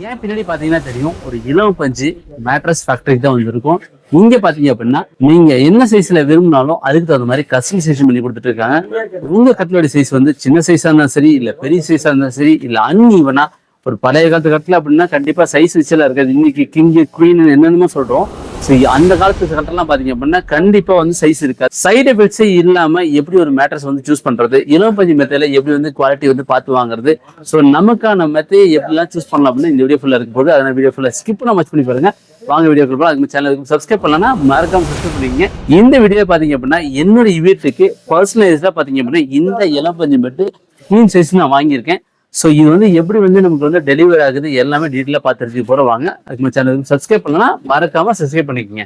ஏன் பின்னாடி பாத்தீங்கன்னா தெரியும் ஒரு இலவ பஞ்சு மேட்ரஸ் ஃபேக்டரிக்கு தான் வந்திருக்கும். இங்க பாத்தீங்க அப்படின்னா நீங்க என்ன சைஸ்ல விரும்பினாலும் அதுக்கு தகுந்த மாதிரி கஸ்டமைசேஷன் பண்ணி கொடுத்துட்டு இருக்காங்க. உங்க கட்டிலோட சைஸ் வந்து சின்ன சைஸா இருந்தாலும் சரி இல்ல பெரிய சைஸா இருந்தாலும் சரி இல்ல அன்இவனா ஒரு பழைய காலத்து கட்டில அப்படின்னா கண்டிப்பா சைஸ் வச்செல்லாம் இருக்காது. இன்னைக்கு கிங் குயின் என்னென்னமோ சொல்றோம். ஸோ அந்த காலத்து கட்டெல்லாம் பாத்தீங்க அப்படின்னா கண்டிப்பா வந்து சைஸ் இருக்காது. சைடு எஃபெக்ட்ஸே இல்லாம எப்படி ஒரு மேட்ரஸ் வந்து சூஸ் பண்றது? இளம்பஞ்சு மெத்தையில எப்படி வந்து குவாலிட்டி வந்து பார்த்து வாங்குறது? ஸோ நமக்கான மெத்தையை எப்படிலாம் சூஸ் பண்ணலாம் அப்படின்னு இந்த வீடியோ ஃபுல்லா இருக்கும் போது. அதனால வீடியோ ஃபுல்லா ஸ்கிப் பண்ண மச் பண்ணி பாருங்க. வாங்க வீடியோ கொடுப்போம் அதுக்கு சேனலுக்கு சப்ஸ்கிரைப் பண்ணலன்னா மறக்காம சப்ஸ்கிரைப் பண்ணிக்கங்க. இந்த வீடியோ பாத்தீங்க அப்படின்னா என்னோட வீட்டுக்கு பர்சனலைஸ்டா பாத்தீங்க அப்படின்னா இந்த இளம்பஞ்சு மெட்டு மீன் சைஸ் நான் வாங்கியிருக்கேன். ஸோ இது வந்து எப்படி வந்து நமக்கு வந்து டெலிவரி ஆகுது எல்லாமே டீட்டெயிலாக பார்த்துட்டு போகிற வாங்க அதுக்கு சேனல் சப்ஸ்கிரைப் பண்ணலாம் மறக்காமல் சப்ஸ்கிரைப் பண்ணிக்கோங்க.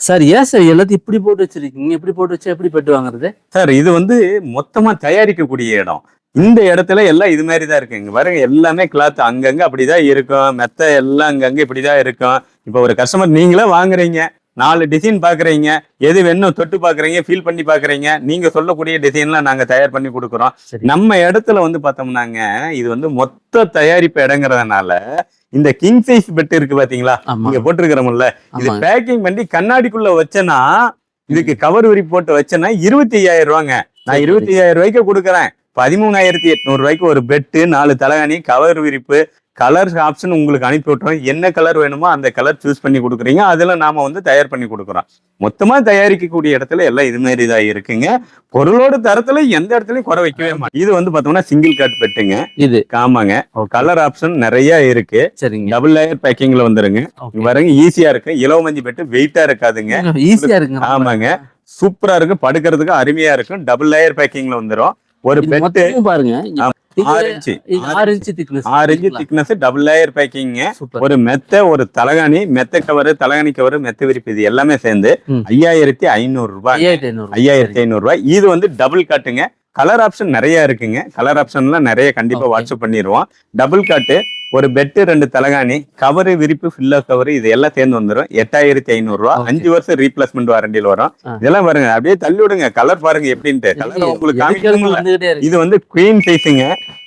சார் ஏன் சார் எல்லாத்தையும் இப்படி போட்டு வச்சிருக்கீங்க? இப்படி போட்டு வச்சா எப்படி பெட்டு வாங்குறது? சார் இது வந்து மொத்தமா தயாரிக்கக்கூடிய இடம். இந்த இடத்துல எல்லாம் இது மாதிரி தான் இருக்குங்க பாருங்க எல்லாமே கிளாத் அங்கங்க அப்படிதான் இருக்கும். மெத்த எல்லாம் அங்கங்க இப்படிதான் இருக்கும். இப்போ ஒரு கஸ்டமர் நீங்களே வாங்குறீங்க. நாலு டிசைன் பாக்குறீங்க எது வேணும் தொட்டு பாக்குறீங்க ஃபீல் பண்ணி பாக்குறீங்க நீங்க சொல்லக்கூடிய டிசைன்லாம் நாங்க தயார் பண்ணி கொடுக்குறோம். நம்ம இடத்துல வந்து பார்த்தோம்னாங்க இது வந்து மொத்த தயாரிப்பு இடங்கிறதுனால இந்த கிங் சைஸ் பெட் இருக்கு பாத்தீங்களா? இங்க போட்டிருக்கிறோம்ல. இது. பேக்கிங் பண்ணி கண்ணாடிக்குள்ள வச்சேன்னா இதுக்கு கவர் விரி போட்டு வச்சேன்னா இருபத்தி ஐயாயிரம் ரூபாங்க. நான் இருபத்தி ஐயாயிரம் ரூபாய்க்கு கொடுக்குறேன். பதிமூணாயிரத்தி எட்நூறு ரூபாய்க்கு ஒரு பெட்டு நாலு தலகாணி கவர் விரிப்பு கலர் ஆப்ஷன் உங்களுக்கு அனுப்பி விட்டுறோம். என்ன கலர் வேணுமோ அந்த கலர் சூஸ் பண்ணி கொடுக்குறீங்க. அதுல நாம வந்து தயார் பண்ணி கொடுக்குறோம். மொத்தமா தயாரிக்கக்கூடிய இடத்துல எல்லாம் இது மாதிரி தான் இருக்குங்க. பொருளோட தரத்துல எந்த இடத்துலயும் குறை வைக்கவே மாட்டோம். இது வந்து பார்த்தோம்னா சிங்கிள் கட் பெட்டுங்க இது. ஆமாங்க. கலர் ஆப்ஷன் நிறைய இருக்கு. சரிங்க. டபுள் லேயர் பேக்கிங்ல வந்துருங்க. பாருங்க ஈஸியா இருக்கு. இலவ மஞ்சி பெட்டு வெயிட்டா இருக்காதுங்க. ஈஸியா இருக்குங்க. ஆமாங்க. சூப்பரா இருக்கு. படுக்கிறதுக்கு அருமையா இருக்கும். டபுள் லேயர் பேக்கிங்ல வந்துரும். ஒரு பெட்டு பாருங்க. டபுள் லேயர் பேக்கிங்க ஒரு மெத்த ஒரு தலகாணி மெத்த கவர் தலகாணி கவர் மெத்த விரிப்பு இது எல்லாமே சேர்ந்து. ஐயாயிரத்தி ஐநூறு ரூபாய். ஐயாயிரத்தி ஐநூறு ரூபாய். இது வந்து டபுள் காட்டுங்க கலர் ஆப்ஷன் நிறைய இருக்குங்க. கலர் ஆப்ஷன்லாம் நிறைய கண்டிப்பா. வாட்ஸ்அப் பண்ணிடுவோம் டபுள் காட்டு ஒரு பெட்டு ரெண்டு தலகாணி கவரு விரிப்பு ஃபில்லர் கவர் இது எல்லாம் சேர்ந்து வந்துடும் எட்டாயிரத்தி ஐநூறு ரூபா Okay. அஞ்சு வருஷம் ரீப்ளேஸ்மெண்ட் வாரண்டியில் வரும். இதெல்லாம் பாருங்க. அப்படியே தள்ளி விடுங்க. கலர் பாருங்க எப்படின்ட்டு. கலர் உங்களுக்கு இருக்கு? இது வந்து குவீன் சைஸுங்க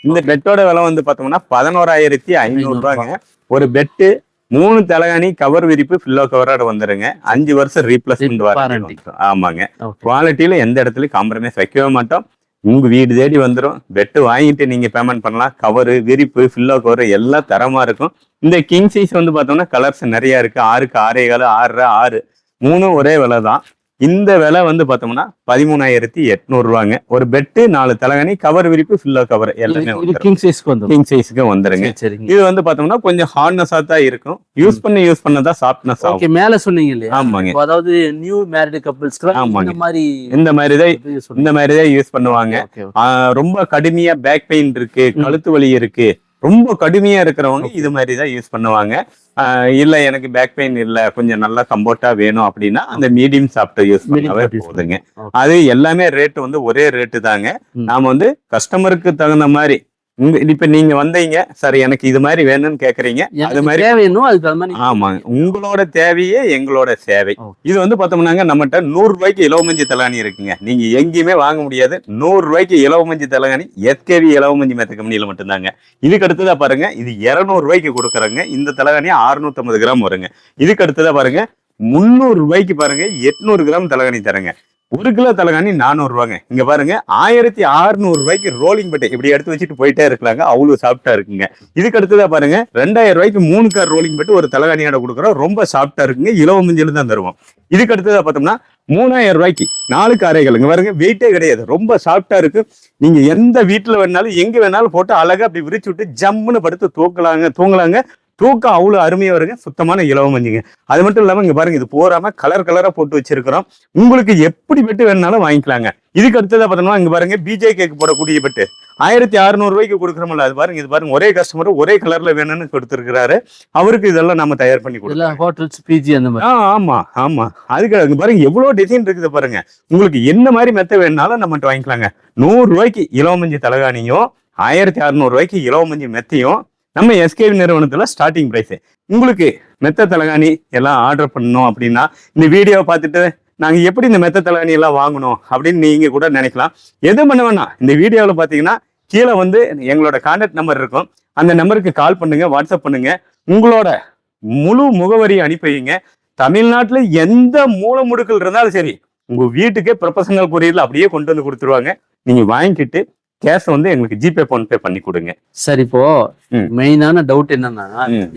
இந்த பெட்டோட விலை வந்து பார்த்தோம்னா பதினோராயிரத்தி ஐநூறு ரூபாங்க ஒரு பெட்டு மூணு தலகாணி கவர் விரிப்பு ஃபில்லோ கவரோட வந்துருங்க. அஞ்சு வருஷம் ரீப்ளேஸ்மெண்ட். வாரண்டி ஆமாங்க. குவாலிட்டியில எந்த இடத்துலயும் காம்ப்ரமைஸ் வைக்கவே மாட்டோம். உங்க வீடு தேடி வந்துடும் பெட்டு வாங்கிட்டு நீங்க பேமெண்ட் பண்ணலாம். கவரு விரிப்பு ஃபில்லோ கவர் எல்லாம் தரமா இருக்கும். இந்த கிங் சைஸ் வந்து பார்த்தோம்னா கலர்ஸ் நிறைய இருக்கு. ஆறுக்கு ஆறே கால ஆறு ஆறு. மூணும் ஒரே விலை தான் இந்த விலை வந்து பார்த்தோம்னா பதிமூணாயிரத்தி எட்நூறு ரூபாங்க. ஒரு பெட்டு நாலு தலகாணி கவர் விரிப்பு ஃபில்லோ கவர் எல்லாமே. கிங் சைஸ்க்கு வந்துடும் கிங் சைஸ்க்கு வந்துருங்க. இது வந்து பார்த்தோம்னா கொஞ்சம் ஹார்ட்னஸா தான் இருக்கும். யூஸ் பண்ணி யூஸ் பண்ணதா சாஃப்ட்னஸ் ஆகும். மேல சொன்னீங்க இல்லையா? ஆமாங்க. அதாவது நியூ மேரிட் கப்பிள்ஸ்க்கு ஆமாங்க. இந்த மாதிரி இந்த மாதிரி தான். இந்த மாதிரி தான் யூஸ் பண்ணுவாங்க. ரொம்ப கடுமையா பேக் பெயின் இருக்கு. கழுத்து வலி இருக்கு. ரொம்ப கடுமையா இருக்கிறவங்க. இது மாதிரி தான் யூஸ் பண்ணுவாங்க ஆஹ் இல்ல எனக்கு பேக் பெயின் இல்ல கொஞ்சம் நல்லா கம்போர்ட்டா வேணும் அப்படின்னா அந்த மீடியம் சாப்பிட்டு யூஸ் பண்ணாவே போதுங்க. அது எல்லாமே ரேட் வந்து ஒரே ரேட்டு தாங்க. நாம வந்து கஸ்டமருக்கு தகுந்த மாதிரி உங்க இப்ப நீங்க வந்தீங்க சார் எனக்கு இது மாதிரி வேணும்னு கேக்குறீங்க. அது மாதிரி தேவையோ அதுக்கு தகுந்த மாதிரி ஆமாங்க உங்களோட தேவையே எங்களோட சேவை. இது வந்து பார்த்தோம்னாங்க நம்மகிட்ட நூறு ரூபாய்க்கு இலவமஞ்சி தலகாணி இருக்குங்க. நீங்க எங்கேயுமே வாங்க முடியாது. நூறு ரூபாய்க்கு இலவமஞ்சி தலகாணி எஸ்கேவி இலவமஞ்சி மெத்த கம்பெனியில மட்டும்தாங்க. இதுக்கு அடுத்ததா பாருங்க இது இருநூறு ரூபாய்க்கு கொடுக்குறங்க இந்த தலகாணி 650 கிராம் வருங்க. இதுக்கு அடுத்ததா பாருங்க முந்நூறு ரூபாய்க்கு பாருங்க எட்நூறு கிராம் தலகாணி தரங்க. ஒரு கிலோ தலகாணி நானூறுரூவாங்க. இங்கே பாருங்க ஆயிரத்தி அறுநூறு ரூபாய்க்கு ரோலிங் பட்டை இப்படி எடுத்து வச்சுட்டு போயிட்டே இருக்கலாங்க அவ்வளோ சாஃப்டா இருக்குங்க. இதுக்கு அடுத்ததா பாருங்க ரெண்டாயிரம் ரூபாய்க்கு மூணு கார் ரோலிங் பட்டு ஒரு தலகாணியோட கொடுக்குறோம். ரொம்ப சாஃப்டா இருக்குங்க. இலவ மஞ்சள் தான் தருவோம். இதுக்கு அடுத்ததாக பார்த்தோம்னா மூணாயிரம் ரூபாய்க்கு நாலு காரைகள். இங்கே பாருங்க வெயிட்டே கிடையாது. ரொம்ப சாஃப்டா இருக்கு. நீங்க எந்த வீட்டில் வேணாலும் எங்க வேணாலும் போட்டு அழகாக அப்படி விரிச்சு விட்டு ஜம்முன்னு படுத்து தூக்கலாங்க தூங்கலாங்க. தூக்கம் அவ்வளவு அருமையா வருங்க. சுத்தமான இலவ மஞ்சுங்க. அது மட்டும் இல்லாம இங்க பாருங்க இது போறாம கலர் கலரா போட்டு வச்சிருக்கிறோம். உங்களுக்கு எப்படி பெட்டு வேணாலும் வாங்கிக்கலாங்க. இதுக்கு அடுத்ததா பார்த்தோம்னா இங்க பாருங்க பிஜே கேக் போடக்கூடிய பெட்டு ஆயிரத்தி அறுநூறு ரூபாய்க்கு கொடுக்குறோம்ல அது பாருங்க இது பாருங்க ஒரே கஸ்டமர் ஒரே கலர்ல வேணும்னு கொடுத்துருக்காரு அவருக்கு இதெல்லாம் நம்ம தயார் பண்ணி கொடுக்கலாம் ஹோட்டல்ஸ் பிஜி அந்த மாதிரி. ஆ ஆமா ஆமா. அதுக்கு அங்க பாருங்க எவ்வளவு டிசைன் இருக்குது பாருங்க. உங்களுக்கு என்ன மாதிரி மெத்த வேணாலும் நம்மகிட்ட வாங்கிக்கலாங்க. நூறு ரூபாய்க்கு இலவமஞ்சி தலகாணியும் ஆயிரத்தி அறுநூறு ரூபாய்க்கு இலவமஞ்சி மெத்தையும் நம்ம எஸ்கேவி நிறுவனத்தில் ஸ்டார்டிங் ப்ரைஸு உங்களுக்கு மெத்த தலகாணி எல்லாம் ஆர்டர் பண்ணணும் அப்படின்னா இந்த வீடியோவை பார்த்துட்டு நாங்கள் எப்படி இந்த மெத்த தலகாணி எல்லாம் வாங்கணும் அப்படின்னு நீங்கள் கூட நினைக்கலாம். எது பண்ண வேணாம் இந்த வீடியோவில் பார்த்தீங்கன்னா கீழே வந்து எங்களோட கான்டாக்ட் நம்பர் இருக்கும். அந்த நம்பருக்கு கால் பண்ணுங்கள் வாட்ஸ்அப் பண்ணுங்கள் உங்களோட முழு முகவரி அனுப்பி வைங்க. எந்த மூல முடுக்கல் இருந்தாலும் சரி உங்கள் வீட்டுக்கே ப்ரொஃபஷனல் பொரியல் அப்படியே கொண்டு வந்து கொடுத்துருவாங்க. நீங்கள் வாங்கிக்கிட்டு கேஷ் வந்து எங்களுக்கு ஜிபே போன்பே பண்ணி கொடுங்க. சார் இப்போ. மெயினான டவுட் என்னன்னா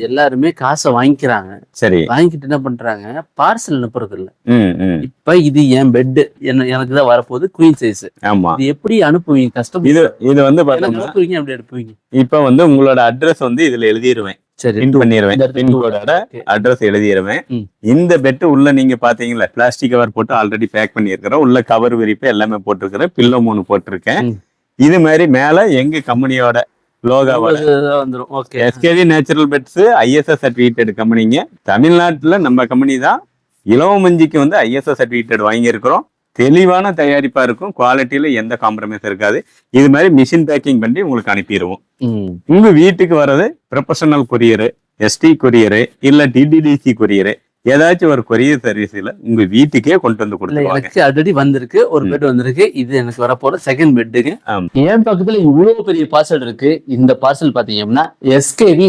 எல்லாருமே காசை வாங்கிக்கிறாங்க. சரி. வாங்கிட்டு என்ன பண்றாங்க? பார்சல் அனுப்புறது இல்ல இப்ப இது என் பெட் என்ன எனக்கு தான் வரப்போகுது குயின் சைஸ் ஆமா. இது எப்படி அனுப்புவீங்க கஷ்டம் இது இது வந்து பாத்தீங்கன்னா அனுப்புவீங்க அப்படி எடுப்பீங்க இப்ப வந்து உங்களோட அட்ரஸ் வந்து இதுல எழுதிடுவேன் சரி பின் பண்ணிடுவேன் பின்கோடோட. அட்ரஸ் எழுதிடுவேன். இந்த பெட் உள்ள நீங்க பாத்தீங்களா பிளாஸ்டிக் கவர் போட்டு ஆல்ரெடி பேக் பண்ணியிருக்கிறோம் உள்ள கவர் விரிப்பு எல்லாமே போட்டிருக்கிறேன் பில்லோ மூணு போட்டிருக்கேன். இது மாதிரி மேல எங்க கம்பெனியோட லோகாவோட வந்துரும். Okay SKV natural beds ISS certificate கம்பெனிங்க தமிழ்நாட்டுல நம்ம கம்பெனி தான் இலவமஞ்சிக்கு வந்து ஐஎஸ்எஸ் சர்டிஃபிகேட் வாங்கியிருக்கிறோம். தெளிவான தயாரிப்பா இருக்கும். குவாலிட்டியில எந்த காம்ப்ரமைஸ் இருக்காது. இது மாதிரி மிஷின் பேக்கிங் பண்ணி உங்களுக்கு அனுப்பிடுவோம். உங்க வீட்டுக்கு வர்றது ப்ரொஃபஷனல் கொரியரு எஸ்டி கொரியரு இல்ல டிடிடிசி கொரியரு ஏதாச்சும் ஒரு கொரியர் சர்வீஸ்ல உங்க வீட்டுக்கே கொண்டு வந்து கொடுத்துருவாங்க. எனக்கு ஆல்ரெடி வந்திருக்கு ஒரு. பெட் வந்திருக்கு இது எனக்கு வரப்போற செகண்ட் பெட்டுங்க. என் பக்கத்துல இவ்வளவு பெரிய பார்சல் இருக்கு. இந்த பார்சல் பாத்தீங்கன்னா எஸ்கேவி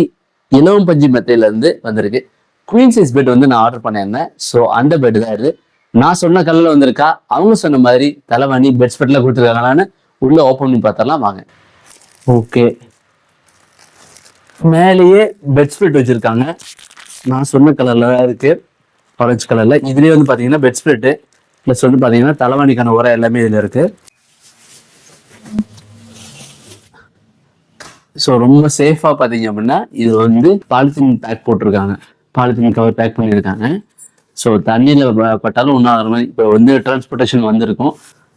இலவம் பஞ்சு மெத்தையில இருந்து வந்திருக்கு. குவீன் சைஸ் பெட் வந்து நான் ஆர்டர் பண்ணியிருந்தேன். ஸோ அந்த பெட் தான் இது. நான் சொன்ன கலர்ல வந்திருக்கா? அவங்க சொன்ன மாதிரி தலைவாணி பெட் ஸ்பெட்ல கொடுத்துருக்காங்களான்னு உள்ள ஓப்பன் பண்ணி பார்த்தரலாம் வாங்க. ஓகே மேலேயே பெட் ஸ்ப்ரெட் வச்சிருக்காங்க. நான் சொன்ன கலர்ல தான் இருக்கு. ஆரஞ்சு கலர்ல இதுலயே வந்து பாத்தீங்கன்னா பெட் ஸ்ப்ரெட் ப்ளஸ் வந்து பாத்தீங்கன்னா தலைவாணிக்கான உரம் எல்லாமே இதுல இருக்கு. ஸோ ரொம்ப சேஃபா பாத்தீங்க அப்படின்னா இது வந்து பாலித்தீன் பேக் போட்டிருக்காங்க. பாலித்தீன் கவர் பேக் பண்ணியிருக்காங்க. ஸோ தண்ணியில் பட்டாலும் ஒன்றும் ஆகிற மாதிரி இப்போ வந்து டிரான்ஸ்போர்ட்டேஷன் வந்திருக்கும்.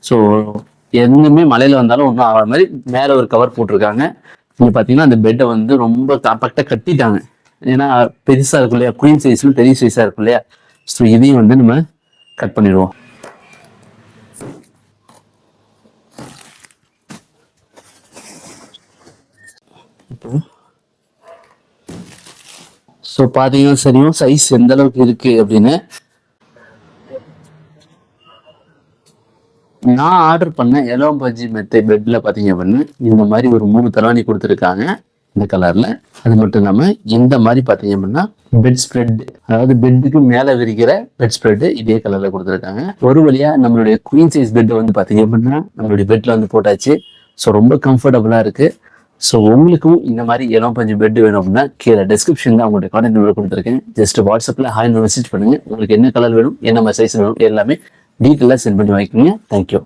ஸோ எதுவுமே மலையில் வந்தாலும் ஒன்றும் ஆகிற மாதிரி மேலே ஒரு கவர் போட்டிருக்காங்க. இங்கே பார்த்தீங்கன்னா அந்த பெட்டை வந்து ரொம்ப காம்பாக்டாக கட்டிட்டாங்க. ஏன்னா பெருசாக இருக்கும் இல்லையா? குயின் சைஸ்ல பெரிய சைஸாக இருக்கும் இல்லையா? ஸோ இதையும் வந்து நம்ம கட் பண்ணிடுவோம். ஸோ பார்த்தீங்கன்னா சரியும் சைஸ் எந்த அளவுக்கு இருக்கு அப்படின்னு நான் ஆர்டர் பண்ண எலோ பஜ்ஜி மெத்தை பெட்ல பார்த்தீங்க அப்படின்னு இந்த மாதிரி ஒரு மூணு தலாணி கொடுத்துருக்காங்க. இந்த கலர்ல அது மட்டும் இல்லாம இந்த மாதிரி பார்த்தீங்க அப்படின்னா பெட் ஸ்ப்ரெட் அதாவது பெட்டுக்கு மேலே விரிக்கிற பெட் ஸ்ப்ரெட் இதே கலர்ல கொடுத்துருக்காங்க. ஒரு வழியா நம்மளுடைய குயின் சைஸ் பெட் வந்து பார்த்தீங்க அப்படின்னா நம்மளுடைய பெட்ல வந்து போட்டாச்சு. ஸோ ரொம்ப கம்ஃபர்டபுளா இருக்கு. ஸோ உங்களுக்கும் இந்த மாதிரி இளம் பஞ்சு பெட் வேணும் அப்படின்னா கீழே டிஸ்கிரிப்ஷன் தான் உங்களுடைய கான்டாக்ட் நம்பர் கொடுத்துருக்கேன். ஜஸ்ட் வாட்ஸ்அப்பில் ஹாய் மெசேஜ் பண்ணுங்க. உங்களுக்கு என்ன கலர் வேணும் என்ன சைஸ் வேணும் எல்லாமே டீட்டெயிலாக சென்ட் பண்ணி வாங்கிக்கோங்க. தேங்க்யூ